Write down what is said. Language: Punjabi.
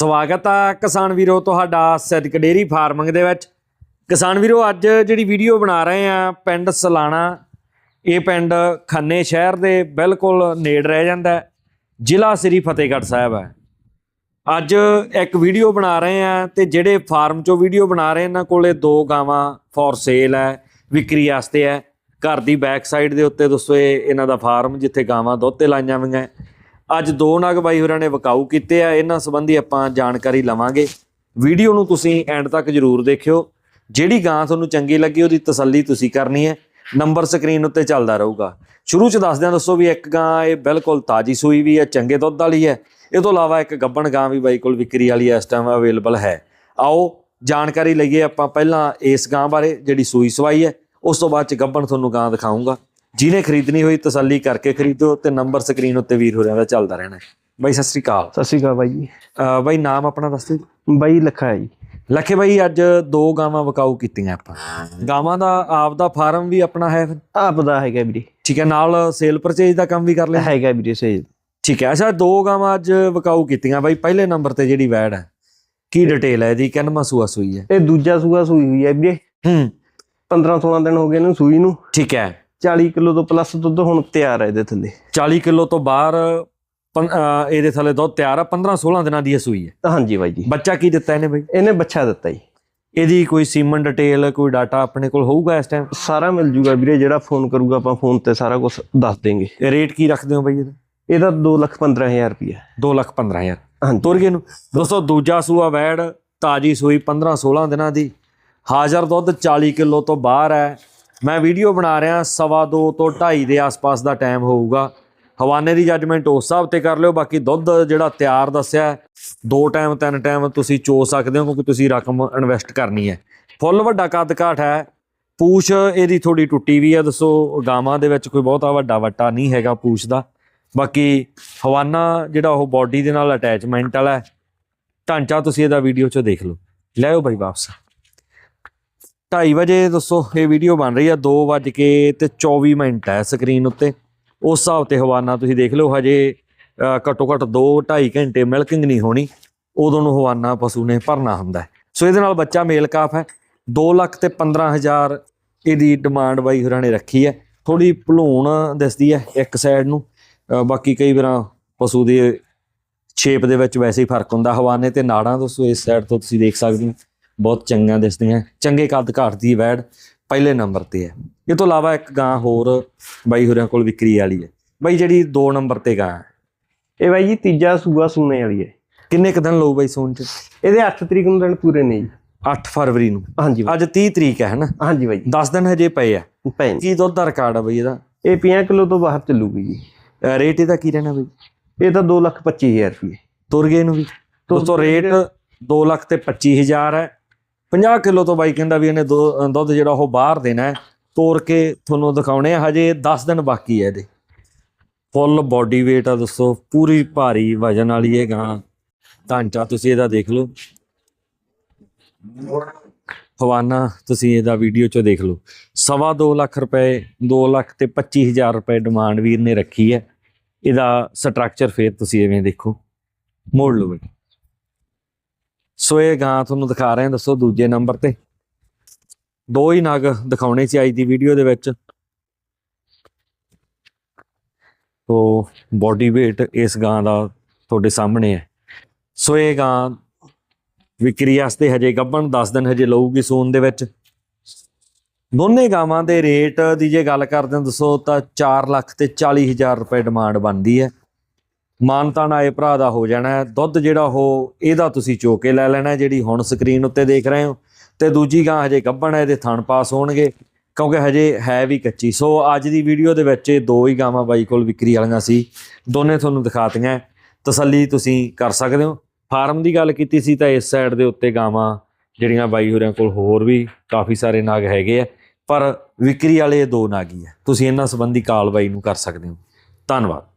ਸਵਾਗਤ ਆ ਕਿਸਾਨ ਵੀਰੋ ਤੁਹਾਡਾ ਸਿੱਧਕ ਡੇਰੀ ਫਾਰਮਿੰਗ ਦੇ ਵਿੱਚ। ਕਿਸਾਨ ਵੀਰੋ, ਅੱਜ ਜਿਹੜੀ ਵੀਡੀਓ ਬਣਾ ਰਹੇ ਆ ਪਿੰਡ ਸਲਾਣਾ, ਇਹ ਪਿੰਡ ਖੰਨੇ ਸ਼ਹਿਰ ਦੇ ਬਿਲਕੁਲ ਨੇੜ ਰਹਿ ਜਾਂਦਾ ਜ਼ਿਲ੍ਹਾ ਸ੍ਰੀ ਫਤਿਹਗੜ੍ਹ ਸਾਹਿਬ ਹੈ। ਅੱਜ ਇੱਕ ਵੀਡੀਓ ਬਣਾ ਰਹੇ ਆ ਤੇ ਜਿਹੜੇ ਫਾਰਮ ਚੋਂ ਵੀਡੀਓ ਬਣਾ ਰਹੇ, ਇਹਨਾਂ ਕੋਲੇ ਦੋ ਗਾਵਾਂ ਫॉर ਸੇਲ ਹੈ, ਵਿਕਰੀ ਵਾਸਤੇ ਹੈ। ਘਰ ਦੀ ਬੈਕ ਸਾਈਡ ਦੇ ਉੱਤੇ ਦੋਸਤੋ, ਇਹ ਇਹਨਾਂ ਦਾ ਫਾਰਮ ਜਿੱਥੇ ਗਾਵਾਂ ਦੁੱਧ ਤੇ ਲਾਈਆਂ ਹੋਈਆਂ ਅੱਜ ਦੋ ਨਾਗ ਬਾਈ ਹੋਰਾਂ ਨੇ ਵਕਾਊ ਕੀਤੇ ਆ। ਇਹਨਾਂ ਸੰਬੰਧੀ ਆਪਾਂ ਜਾਣਕਾਰੀ ਲਵਾਂਗੇ। ਵੀਡੀਓ ਨੂੰ ਤੁਸੀਂ ਐਂਡ ਤੱਕ ਜਰੂਰ ਦੇਖਿਓ। ਜਿਹੜੀ ਗਾਂ ਤੁਹਾਨੂੰ ਚੰਗੀ ਲੱਗੀ, ਉਹਦੀ ਤਸੱਲੀ ਤੁਸੀਂ ਕਰਨੀ ਹੈ। ਨੰਬਰ ਸਕਰੀਨ ਉੱਤੇ ਚੱਲਦਾ ਰਹੂਗਾ। ਸ਼ੁਰੂ ਚ ਦੱਸਦਿਆਂ ਦੱਸੋ ਵੀ ਇੱਕ ਗਾਂ ਇਹ ਬਿਲਕੁਲ ਤਾਜੀ ਸੂਈ ਵੀ ਹੈ, ਚੰਗੇ ਦੁੱਧ ਵਾਲੀ ਹੈ। ਇਹ ਤੋਂ ਇਲਾਵਾ ਇੱਕ ਗੱਬਣ ਗਾਂ ਵੀ ਬਾਈ ਕੋਲ ਵਿਕਰੀ ਵਾਲੀ ਇਸ ਟਾਈਮ ਅਵੇਲੇਬਲ ਹੈ। ਆਓ, ਜਾਣਕਾਰੀ ਲਈਏ ਆਪਾਂ ਪਹਿਲਾਂ ਇਸ ਗਾਂ ਬਾਰੇ, ਜਿਹੜੀ ਸੂਈ ਸਵਾਈ ਹੈ। ਉਸ ਤੋਂ ਬਾਅਦ ਚ ਗੱਬਣ ਤੁਹਾਨੂੰ ਗਾਂ ਦਿਖਾਉਂਗਾ ਜਿਹਨੇ ਖਰੀਦਣੀ ਹੋਈ ਤਸੱਲੀ ਕਰਕੇ ਖਰੀਦੋ ਤੇ ਨੰਬਰ ਸਕਰੀਨ ਉੱਤੇ ਵੀਰ ਹੋਰਿਆਂ ਦਾ ਚੱਲਦਾ ਰਹਿਣਾ ਹੈ। ਬਾਈ ਸਤਿ ਸ੍ਰੀ ਅਕਾਲ। ਸਤਿ ਸ਼੍ਰੀ ਅਕਾਲ ਬਾਈ ਜੀ। ਅਹ ਬਾਈ ਨਾਮ ਆਪਣਾ ਦੱਸ ਦਿਓ। ਬਾਈ ਲੱਖਾ ਹੈ ਜੀ। ਲੱਖੇ ਬਾਈ ਅੱਜ ਦੋ ਗਾਵਾਂ ਵਕਾਊ ਕੀਤੀਆਂ ਆਪਾਂ। ਗਾਵਾਂ ਦਾ ਆਪ ਦਾ ਫਾਰਮ ਵੀ ਆਪਣਾ ਹੈ ਫਿਰ? ਆਪ ਦਾ ਹੈਗਾ ਵੀਰੇ। ਠੀਕ ਹੈ ਨਾਲ ਸੇਲ ਪਰਚੇਜ ਦਾ ਕੰਮ ਵੀ ਕਰ ਲਿਆ ਹੈਗਾ ਵੀਰੇ ਸਹੀ ਠੀਕ ਹੈ ਅੱਛਾ ਦੋ ਗਾਵਾਂ ਅੱਜ ਵਕਾਊ ਕੀਤੀਆਂ। ਬਾਈ ਪਹਿਲੇ ਨੰਬਰ ਤੇ ਜਿਹੜੀ ਵੈੜ ਹੈ ਕੀ ਡਿਟੇਲ ਹੈ ਇਹਦੀ? ਕਿੰਨਵਾਂ ਸੂਆ ਸੂਈ ਹੈ? ਇਹ ਦੂਜਾ ਸੂਆ ਸੂਈ ਹੋਈ ਹੈ ਵੀਰੇ। ਹੂੰ। 15 16 ਦਿਨ ਹੋ ਗਏ ਇਹਨੂੰ ਸੂਈ ਨੂੰ। ਠੀਕ ਹੈ। 40 ਕਿਲੋ ਤੋਂ ਪਲੱਸ ਦੁੱਧ ਹੁਣ ਤਿਆਰ ਹੈ ਇਹਦੇ ਥੱਲੇ। 40 ਕਿਲੋ ਤੋਂ ਬਾਹਰ ਇਹਦੇ ਥੱਲੇ ਦੁੱਧ ਤਿਆਰ ਆ 15 16 ਦਿਨਾਂ ਦੀ ਇਹ ਸੂਈ ਹੈ। ਹਾਂਜੀ ਬਾਈ ਜੀ। ਬੱਚਾ ਕੀ ਦਿੱਤਾ ਇਹਨੇ ਬਾਈ? ਇਹਨੇ ਬੱਚਾ ਦਿੱਤਾ ਜੀ। ਇਹਦੀ ਕੋਈ ਸੀਮਨ ਡਿਟੇਲ ਕੋਈ ਡਾਟਾ ਆਪਣੇ ਕੋਲ ਹੋਊਗਾ ਇਸ ਟਾਈਮ ਸਾਰਾ ਮਿਲ ਜੂਗਾ ਵੀਰੇ ਜਿਹੜਾ ਫੋਨ ਕਰੂਗਾ ਆਪਾਂ ਫੋਨ ਤੇ ਸਾਰਾ ਕੁਝ ਦੱਸ ਦੇਂਗੇ। ਰੇਟ ਕੀ ਰੱਖਦੇ ਹੋ ਬਾਈ ਇਹਦਾ? ਇਹਦਾ 2 ਲੱਖ 15000 ਰੁਪਇਆ। 2 ਲੱਖ 15000 ਹਾਂਜੀ। ਤੁਰਗੇ ਨੂੰ। ਦੋਸਤੋ ਦੂਜਾ ਸੂਆ ਵੈੜ ਤਾਜੀ ਸੂਈ 15 16 ਦਿਨਾਂ ਦੀ। ਹਾਜ਼ਰ ਦੁੱਧ 40 ਕਿਲੋ ਤੋਂ ਬਾਹਰ ਹੈ। ਮੈਂ ਵੀਡੀਓ ਬਣਾ ਰਿਹਾ, ਸਵਾ ਦੋ ਤੋਂ 2.5 ਦੇ ਆਸ-ਪਾਸ ਦਾ ਟਾਈਮ ਹੋਊਗਾ। ਹਵਾਨੇ ਦੀ ਜੱਜਮੈਂਟ ਉਸ ਹਿਸਾਬ ਤੇ ਕਰ ਲਿਓ, ਬਾਕੀ ਦੁੱਧ ਜਿਹੜਾ ਤਿਆਰ ਦੱਸਿਆ, ਦੋ ਟਾਈਮ ਤਿੰਨ ਟਾਈਮ ਤੁਸੀਂ ਚੋ ਸਕਦੇ ਹੋ, ਕਿਉਂਕਿ ਤੁਸੀਂ ਰਕਮ ਇਨਵੈਸਟ ਕਰਨੀ ਹੈ। ਫੁੱਲ ਵੱਡਾ ਕੱਦ ਘਾਟ ਹੈ। ਪੂਛ ਇਹਦੀ ਥੋੜੀ ਟੁੱਟੀ ਵੀ ਹੈ, ਦੱਸੋ, ਗਾਵਾਂ ਦੇ ਵਿੱਚ ਕੋਈ ਬਹੁਤਾ ਵੱਡਾ ਵੱਟਾ ਨਹੀਂ ਹੈਗਾ ਪੂਛ ਦਾ। ਬਾਕੀ ਹਵਾਨਾ ਜਿਹੜਾ ਉਹ ਬਾਡੀ ਦੇ ਨਾਲ ਅਟੈਚਮੈਂਟ ਵਾਲਾ ਹੈ। ਢਾਂਚਾ ਤੁਸੀਂ ਇਹਦਾ ਵੀਡੀਓ 'ਚ ਦੇਖ ਲਓ। ਲੈ ਆਓ ਬਾਈ ਵਾਪਸ। 2:30 ਵਜੇ ਦੱਸੋ, ਇਹ ਵੀਡੀਓ ਬਣ ਰਹੀ ਆ 2 ਵਜ ਕੇ ਤੇ 24 ਮਿੰਟ ਹੈ ਸਕਰੀਨ ਉੱਤੇ। ਉਸ ਹਿਸਾਬ ਤੇ ਹਵਾਨਾ ਤੁਸੀਂ ਦੇਖ ਲਓ, ਹਜੇ ਘੱਟੋ ਘੱਟ 2 2.5 ਘੰਟੇ ਮਿਲਕਿੰਗ ਨਹੀਂ ਹੋਣੀ। ਉਦੋਂ ਨੂੰ ਹਵਾਨਾ ਪਸ਼ੂ ਨੇ ਭਰਨਾ ਹੁੰਦਾ ਸੋ ਇਹਦੇ ਨਾਲ ਬੱਚਾ ਮੇਲ ਕਾਫ ਹੈ। 2 ਲੱਖ ਤੇ 15000 ਇਹਦੀ ਡਿਮਾਂਡ ਬਾਈ ਹੋਰਾਂ ਨੇ ਰੱਖੀ ਹੈ। ਥੋੜੀ ਭਲੂਣ ਦਿਸਦੀ ਹੈ ਇੱਕ ਸਾਈਡ ਨੂੰ। ਬਾਕੀ ਕਈ ਵਾਰਾਂ ਪਸ਼ੂ ਦੇ ਸ਼ੇਪ ਦੇ ਵਿੱਚ ਵੈਸੇ ਹੀ ਫ਼ਰਕ ਹੁੰਦਾ। ਹਵਾਨੇ ਤੇ ਨਾੜਾਂ ਦੋਸਤੋ ਇਸ ਸਾਈਡ ਤੋਂ ਤੁਸੀਂ ਦੇਖ ਸਕਦੇ ਹੋ। ਬਹੁਤ ਚੰਗੀਆਂ ਦਿਸਦੀਆਂ। ਚੰਗੇ ਕੱਦ ਘਾਟ ਦੀ ਵੈੜ ਪਹਿਲੇ ਨੰਬਰ ਤੇ ਹੈ। ਇਹ ਤੋਂ ਇਲਾਵਾ ਇੱਕ ਗਾਂ ਹੋਰ ਬਾਈ ਹੋਰਾਂ ਕੋਲ ਵਿਕਰੀ ਵਾਲੀ ਹੈ। ਬਾਈ ਜਿਹੜੀ 2 ਨੰਬਰ ਤੇ ਗਾਂ ਹੈ। ਇਹ ਬਾਈ ਜੀ ਤੀਜਾ ਸੂਆ ਸੂਣੇ ਵਾਲੀ ਹੈ। ਕਿੰਨੇ ਕੁ ਦਿਨ ਲਊ ਬਾਈ ਸੂਣ ਚ? ਇਹਦੇ 8 ਤਰੀਕ ਨੂੰ ਦਿਨ ਪੂਰੇ ਨੇ ਜੀ। 8 ਫਰਵਰੀ ਨੂੰ। ਹਾਂਜੀ ਅੱਜ 30 ਤਰੀਕ ਹੈ ਹਨਾ? ਹਾਂਜੀ ਬਾਈ। ਜੀ 10 ਦਿਨ ਹਜੇ ਪਏ ਆ। ਭੈਣ ਕੀ ਦੁੱਧ ਦਾ ਰਿਕਾਰਡ ਆ ਬਾਈ ਇਹਦਾ? ਇਹ 50 ਕਿਲੋ ਤੋਂ ਬਾਹਰ ਚੱਲੂਗੀ ਜੀ। ਰੇਟ ਇਹਦਾ ਕੀ ਰਹਿਣਾ ਬਾਈ? ਇਹ ਤਾਂ 2 ਲੱਖ 25000 ਰੁਪਏ। ਤੁਰ ਗਏ ਨੂੰ ਵੀ। ਦੋਸਤੋ ਰੇਟ 2 ਲੱਖ ਤੇ 25000 ਹੈ। 50 ਕਿਲੋ ਤੋਂ ਬਾਈ ਕਹਿੰਦਾ ਵੀ ਇਹਨੇ ਦੋ- ਦੁੱਧ ਜਿਹੜਾ ਉਹ ਬਾਹਰ ਦੇਣਾ ਹੈ ਤੋੜ ਕੇ ਤੁਹਾਨੂੰ ਦਿਖਾਉਣੇ ਆ, ਹਜੇ 10 ਦਿਨ ਬਾਕੀ ਹੈ ਇਹਦੇ। ਫੁੱਲ ਬਾਡੀ weight ਆ ਦੋਸਤੋ, ਪੂਰੀ ਭਾਰੀ ਵਜਨ ਵਾਲੀ ਇਹ ਗਾਂ। ਢਾਂਚਾ ਤੁਸੀਂ ਇਹਦਾ ਦੇਖ ਲਓ। ਹਵਾਨਾ ਤੁਸੀਂ ਇਹਦਾ ਵੀਡੀਓ 'ਚੋਂ ਦੇਖ ਲਓ। ਸਵਾ ਦੋ ਲੱਖ ਰੁਪਏ 2 ਲੱਖ ਤੇ 25000 ਰੁਪਏ ਡਿਮਾਂਡ ਵੀਰ ਨੇ ਰੱਖੀ ਹੈ। ਇਹਦਾ ਸਟਰਕਚਰ ਫੇਰ ਤੁਸੀਂ ਐਵੇਂ ਦੇਖੋ। ਮੋੜ ਲਓ ਬਈ। ਸੋ ਇਹ ਗਾਂ ਤੁਹਾਨੂੰ ਦਿਖਾ ਰਹੇ ਹਾਂ, ਦੱਸੋ ਦੂਜੇ ਨੰਬਰ ਤੇ। ਦੋ ਹੀ ਨਗ ਦਿਖਾਉਣੇ ਸੀ ਅੱਜ ਦੀ ਵੀਡੀਓ ਦੇ ਵਿੱਚ। ਤੋ ਬਾਡੀ weight ਇਸ ਗਾਂ ਦਾ ਤੁਹਾਡੇ ਸਾਹਮਣੇ ਹੈ। ਸੋ ਇਹ ਗਾਂ ਵਿਕਰੀ ਵਾਸਤੇ ਹਜੇ ਗੱਭਣ 10 ਦਿਨ ਹਜੇ ਲਊਗੀ ਸੂਨ ਦੇ ਵਿੱਚ। ਦੋਨੇ ਗਾਵਾਂ ਦੇ ਰੇਟ ਦੀ ਜੇ ਗੱਲ ਕਰਦੇ ਹਾਂ, ਦੱਸੋ ਤਾਂ 4 ਲੱਖ ਤੇ 40 ਹਜ਼ਾਰ ਰੁਪਏ ਡਿਮਾਂਡ ਬਣਦੀ ਹੈ। ਮਾਨਤਾਨ ਆਏ ਭਰਾ ਦਾ ਹੋ ਜਾਣਾ ਦੁੱਧ ਜਿਹੜਾ ਉਹ, ਇਹਦਾ ਤੁਸੀਂ ਚੋ ਕੇ ਲੈ ਲੈਣਾ ਜਿਹੜੀ ਹੁਣ ਸਕਰੀਨ ਉੱਤੇ ਦੇਖ ਰਹੇ ਹੋ। ਤੇ ਦੂਜੀ ਗਾਂ ਹਜੇ ਗੱਭਣ ਹੈ, ਇਹਦੇ ਥਣ ਪਾਸ ਹੋਣਗੇ। ਕਿਉਂਕਿ ਹਜੇ ਹੈ ਵੀ ਕੱਚੀ। ਸੋ ਅੱਜ ਦੀ ਵੀਡੀਓ ਦੇ ਵਿੱਚ ਇਹ ਦੋ ਹੀ ਗਾਵਾਂ ਬਾਈ ਕੋਲ ਵਿਕਰੀ ਵਾਲੀਆਂ ਸੀ। ਦੋਨੇ ਤੁਹਾਨੂੰ ਦਿਖਾਤੀਆਂ ਤਸੱਲੀ ਤੁਸੀਂ ਕਰ ਸਕਦੇ ਹੋ। ਫਾਰਮ ਦੀ ਗੱਲ ਕੀਤੀ ਸੀ ਤਾਂ ਇਸ ਸਾਈਡ ਦੇ ਉੱਤੇ ਗਾਵਾਂ ਜਿਹੜੀਆਂ ਬਾਈ ਹੋਰਿਆਂ ਕੋਲ ਹੋਰ ਵੀ ਕਾਫੀ ਸਾਰੇ ਨਾਗ ਹੈਗੇ ਆ। ਪਰ ਵਿਕਰੀ ਵਾਲੇ ਦੋ ਨਾਗ ਹੀ ਆ। ਤੁਸੀਂ ਇਹਨਾਂ ਸੰਬੰਧੀ ਕਾਲ ਬਾਈ ਨੂੰ ਕਰ ਸਕਦੇ ਹੋ। ਧੰਨਵਾਦ।